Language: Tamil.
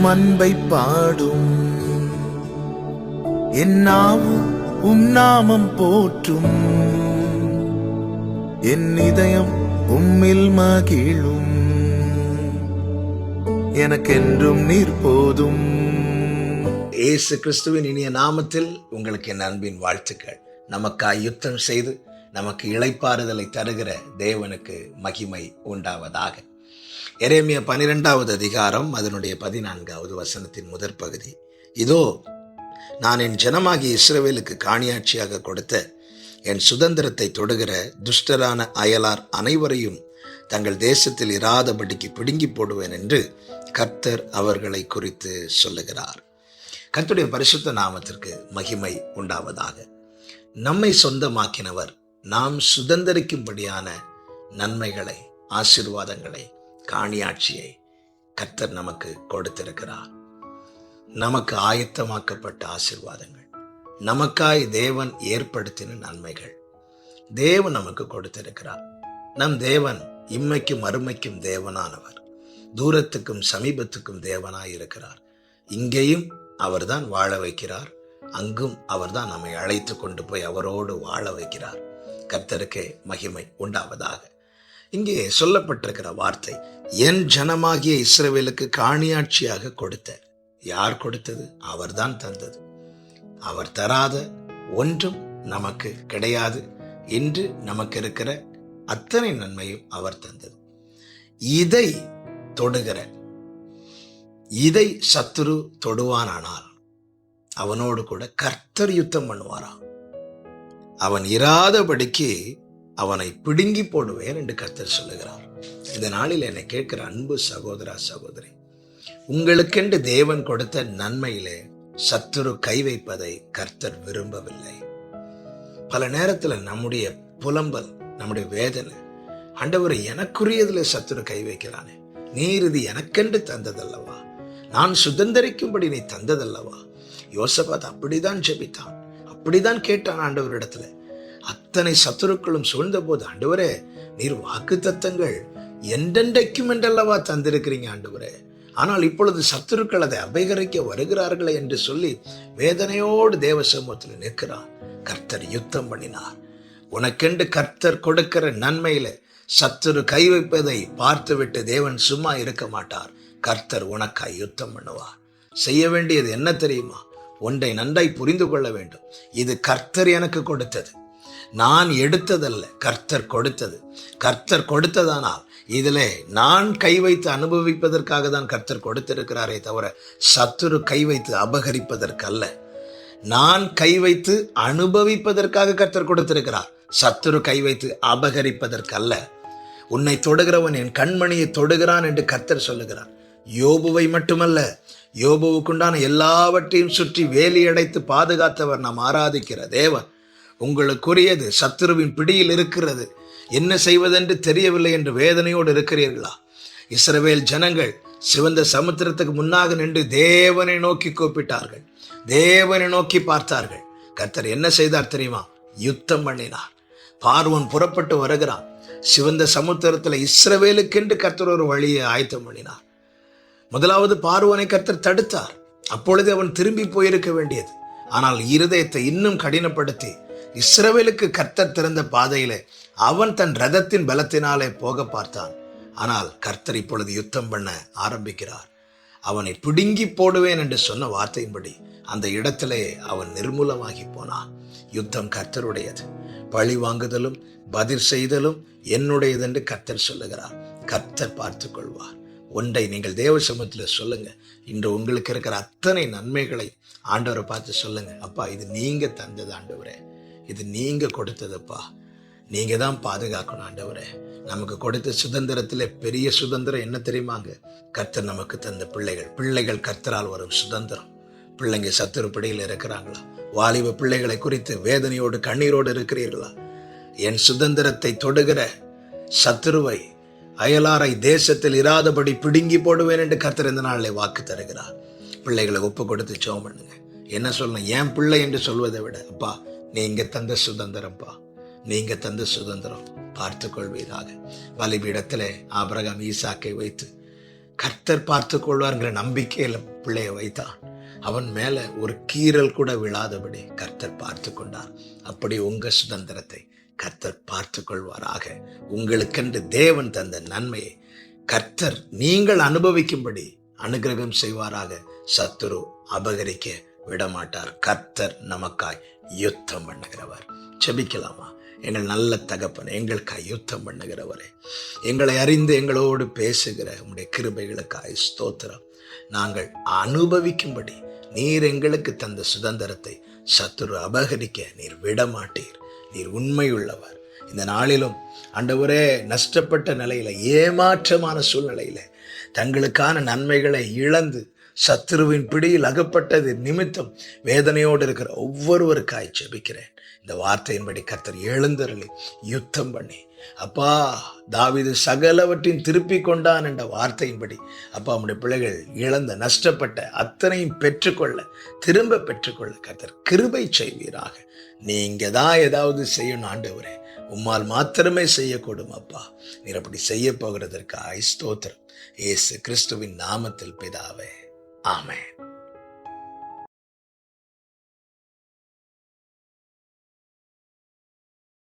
உம் அன்பை பாடும். என்னாவும் உம் நாமம் போற்றும். என் இதயம் உம்மில் மகிழும். எனக்கென்றும் நீர் போதும். இயேசு கிறிஸ்துவின் இனிய நாமத்தில் உங்களுக்கு என் அன்பின் வாழ்த்துக்கள். நமக்காய் யுத்தம் செய்து நமக்கு இளைப்பாறுதலை தருகிற தேவனுக்கு மகிமை உண்டாவதாக. எரேமிய பனிரெண்டாவது அதிகாரம் அதனுடைய பதினான்காவது வசனத்தின் முதற் பகுதி. இதோ நான் என் ஜனமாகிய இஸ்ரவேலுக்கு காணியாட்சியாக கொடுத்த என் சுதந்திரத்தை தொடுகிற துஷ்டரான அயலார் அனைவரையும் தங்கள் தேசத்தில் இராதபடிக்கு பிடுங்கி போடுவேன் என்று கர்த்தர் அவர்களை குறித்து சொல்லுகிறார். கர்த்தருடைய பரிசுத்த நாமத்திற்கு மகிமை உண்டாவதாக. நம்மை சொந்தமாக்கினவர் நாம் சுதந்திரிக்கும்படியான நன்மைகளை ஆசீர்வாதங்களை காணியாட்சியை கத்தர் நமக்கு கொடுத்திருக்கிறார். நமக்கு ஆயத்தமாக்கப்பட்ட ஆசீர்வாதங்கள். நமக்காய் தேவன் ஏற்படுத்தின நன்மைகள். தேவன் நமக்கு கொடுத்திருக்கிறார். நம் தேவன் இம்மைக்கும் அருமைக்கும் தேவனானவர். தூரத்துக்கும் சமீபத்துக்கும் தேவனாய் இருக்கிறார். இங்கேயும் அவர்தான் வாழ வைக்கிறார். அங்கும் அவர்தான் நம்மை அழைத்து கொண்டு போய் அவரோடு வாழ வைக்கிறார். கர்த்தருக்கே மகிமை உண்டாவதாக. இங்கே சொல்லப்பட்டிருக்கிற வார்த்தை என் ஜனமாகிய இஸ்ரவேலுக்கு காணியாட்சியாக கொடுத்த. யார் கொடுத்தது? அவர்தான் தந்தது. அவர் தராத ஒன்றும் நமக்கு கிடையாது. என்று நமக்கு இருக்கிற அத்தனை நன்மையும் அவர் தந்தது. இதை தொடுகிற இதை சத்துரு தொடுவானானால் அவனோடு கூட கர்த்தர் யுத்தம் பண்ணுவாராம். அவன் இராதபடிக்கு அவனை பிடுங்கி போடுவேன் என்று கர்த்தர் சொல்லுகிறார். இந்த நாளில் என்னை கேட்கிற அன்பு சகோதரா சகோதரி உங்களுக்கென்று தேவன் கொடுத்த நன்மையிலே சத்துரு கை வைப்பதை கர்த்தர் விரும்பவில்லை. பல நேரத்துல நம்முடைய புலம்பல் நம்முடைய வேதனை ஆண்டவர் எனக்குரியதில் சத்துரு கை வைக்கிறானே. நீர் இது எனக்கென்று தந்ததல்லவா? நான் சுதந்திரிக்கும்படி நீ தந்ததல்லவா? யோசபாத் அப்படிதான் ஜெபித்தான். அப்படிதான் கேட்டான் ஆண்டவரிடத்துல. அத்தனை சத்துருக்களும் சூழ்ந்த போது ஆண்டவரே நீர் வாக்கு தத்தங்கள் என்றென்றைக்கும் என்றல்லவா தந்திருக்கிறீங்க ஆண்டவரே. ஆனால் இப்பொழுது சத்துருக்கள் அதை அபகரிக்க வருகிறார்களே என்று சொல்லி வேதனையோடு தேவ சமூகத்தில் நிற்கிறார். கர்த்தர் யுத்தம் பண்ணினார். உனக்கென்று கர்த்தர் கொடுக்கிற நன்மையில சத்துரு கை வைப்பதை பார்த்துவிட்டு தேவன் சும்மா இருக்க மாட்டார். கர்த்தர் உனக்காய் யுத்தம் பண்ணுவார். செய்ய வேண்டியது என்ன தெரியுமா? ஒன்றை நன்றாய் புரிந்து கொள்ள வேண்டும். இது கர்த்தர் எனக்கு கொடுத்தது. நான் எடுத்ததல்ல கர்த்தர் கொடுத்தது. கர்த்தர் கொடுத்ததானால் இதில் நான் கை வைத்து அனுபவிப்பதற்காக தான் கர்த்தர் கொடுத்திருக்கிறாரே தவிர சத்துரு கை வைத்து அபகரிப்பதற்கல்ல. நான் கை வைத்து அனுபவிப்பதற்காக கர்த்தர் கொடுத்திருக்கிறார். சத்துரு கை வைத்து அபகரிப்பதற்கல்ல. உன்னை தொடுகிறவன் என் கண்மணியை தொடுகிறான் என்று கர்த்தர் சொல்லுகிறார். யோபுவை மட்டுமல்ல யோபுவுக்குண்டான எல்லாவற்றையும் சுற்றி வேலி அடைத்து பாதுகாத்தவர் நாம் ஆராதிக்கிற தேவன். உங்களுக்குரியது சத்துருவின் பிடியில் இருக்கிறது. என்ன செய்வதென்று தெரியவில்லை என்று வேதனையோடு இருக்கிறீர்களா? இஸ்ரவேல் ஜனங்கள் சிவந்த சமுத்திரத்துக்கு முன்னாக நின்று தேவனை நோக்கி கூப்பிட்டார்கள். தேவனை நோக்கி பார்த்தார்கள். கர்த்தர் என்ன செய்தார் தெரியுமா? யுத்தம் பண்ணினார். பார்வன் புறப்பட்டு வருகிறான். சிவந்த சமுத்திரத்தில் இஸ்ரவேலுக்கென்று கர்த்தர் ஒரு வழியை ஆயத்தம் பண்ணினார். முதலாவது பார்வனை கர்த்தர் தடுத்தார். அப்பொழுது அவன் திரும்பி போயிருக்க வேண்டியது. ஆனால் இருதயத்தை இன்னும் கடினப்படுத்தி இஸ்ரவேலுக்கு கர்த்தர் திறந்த பாதையிலே அவன் தன் ரதத்தின் பலத்தினாலே போக பார்த்தான். ஆனால் கர்த்தர் இப்பொழுது யுத்தம் பண்ண ஆரம்பிக்கிறார். அவனை பிடுங்கி போடுவேன் என்று சொன்ன வார்த்தையின்படி அந்த இடத்திலே அவன் நிர்மூலமாகி போனான். யுத்தம் கர்த்தருடையது. பழி வாங்குதலும் பதில் செய்தலும் என்னுடையது என்று கர்த்தர் சொல்லுகிறார். கர்த்தர் பார்த்து கொள்வார் ஒன்றை நீங்கள் தேவ சமூகத்தில் சொல்லுங்க. இன்று உங்களுக்கு இருக்கிற அத்தனை நன்மைகளை ஆண்டவரை பார்த்து சொல்லுங்க. அப்பா இது நீங்க தந்தது ஆண்டவரே. இது நீங்க கொடுத்ததுப்பா. நீங்க தான் பாதுகாக்கணும் ஆண்டவரே. நமக்கு கொடுத்த சுதந்திரத்தில் பெரிய சுதந்திரம் என்ன தெரியுமாங்க கர்த்தர் நமக்கு தந்த பிள்ளைகள். பிள்ளைகள் கர்த்தரால் வரும் சுதந்திரம். பிள்ளைங்க சத்துரு பிடியில் இருக்கிறாங்களா? வாலிப பிள்ளைகளை குறித்து வேதனையோடு கண்ணீரோடு இருக்கிறீர்களா? என் சுதந்திரத்தை தொடுகிற சத்துருவை அயலாரை தேசத்தில் இராதபடி பிடுங்கி போடுவேன் என்று கர்த்தர் இந்த நாளில் வாக்கு தருகிறார். பிள்ளைகளை ஒப்பு கொடுத்து சோம் பண்ணுங்க. என்ன சொல்லணும்? என் பிள்ளை என்று சொல்வதை விட அப்பா நீங்க தந்த சுதந்திரம்ப்பா நீங்க தந்த சுதந்திரம் பார்த்து கொள்வீராக பலிபீடத்திலே ஆபரகம் ஈசாக்கை வைத்து கர்த்தர் பார்த்து கொள்வார்ங்கிற நம்பிக்கையில பிள்ளைய வைத்தான். அவன் மேல ஒரு கீறல் கூட விழாதபடி கர்த்தர் பார்த்து கொண்டார் அப்படி உங்க சுதந்திரத்தை கர்த்தர் பார்த்து கொள்வாராக உங்களுக்கென்று தேவன் தந்த நன்மையை கர்த்தர் நீங்கள் அனுபவிக்கும்படி அனுகிரகம் செய்வாராக. சத்துரு அபகரிக்க விடமாட்டார். கர்த்தர் நமக்காய் யுத்தம் பண்ணுகிறவர். செபிக்கலாமா? எங்கள் நல்ல தகப்பன் எங்களுக்காய் யுத்தம் பண்ணுகிறவரே. எங்களை அறிந்து எங்களோடு பேசுகிற உங்களுடைய கிருபைகளுக்காய் ஸ்தோத்திரம். நாங்கள் அனுபவிக்கும்படி நீர் எங்களுக்கு தந்த சுதந்திரத்தை சத்துரு அபகரிக்க நீர் விடமாட்டீர். நீர் உண்மையுள்ளவர். இந்த நாளிலும் ஆண்டவரே நஷ்டப்பட்ட நிலையில ஏமாற்றமான சூழ்நிலையில தங்களுக்கான நன்மைகளை இழந்து சத்துருவின் பிடியில் அகப்பட்டது நிமித்தம் வேதனையோடு இருக்கிற ஒவ்வொருவருக்காய் ஜெபிக்கிறேன். இந்த வார்த்தையின்படி கர்த்தர் எழுந்தருளி யுத்தம் பண்ணி அப்பா தாவிது சகலவற்றின் திருப்பி கொண்டான் என்ற வார்த்தையின்படி அப்பா நம்முடைய பிள்ளைகள் இழந்த நஷ்டப்பட்ட அத்தனையும் பெற்றுக்கொள்ள திரும்ப பெற்றுக்கொள்ள கர்த்தர் கிருபை செய்வீராக. நீங்க தான் ஏதாவது செய்யணும் ஆண்டவரே. உம்மால் மாத்திரமே செய்யக்கூடும் அப்பா. நீர் அப்படி செய்ய போகிறதற்கு ஸ்தோத்திரம். ஏசு கிறிஸ்துவின் நாமத்தில் பிதாவே. Amen.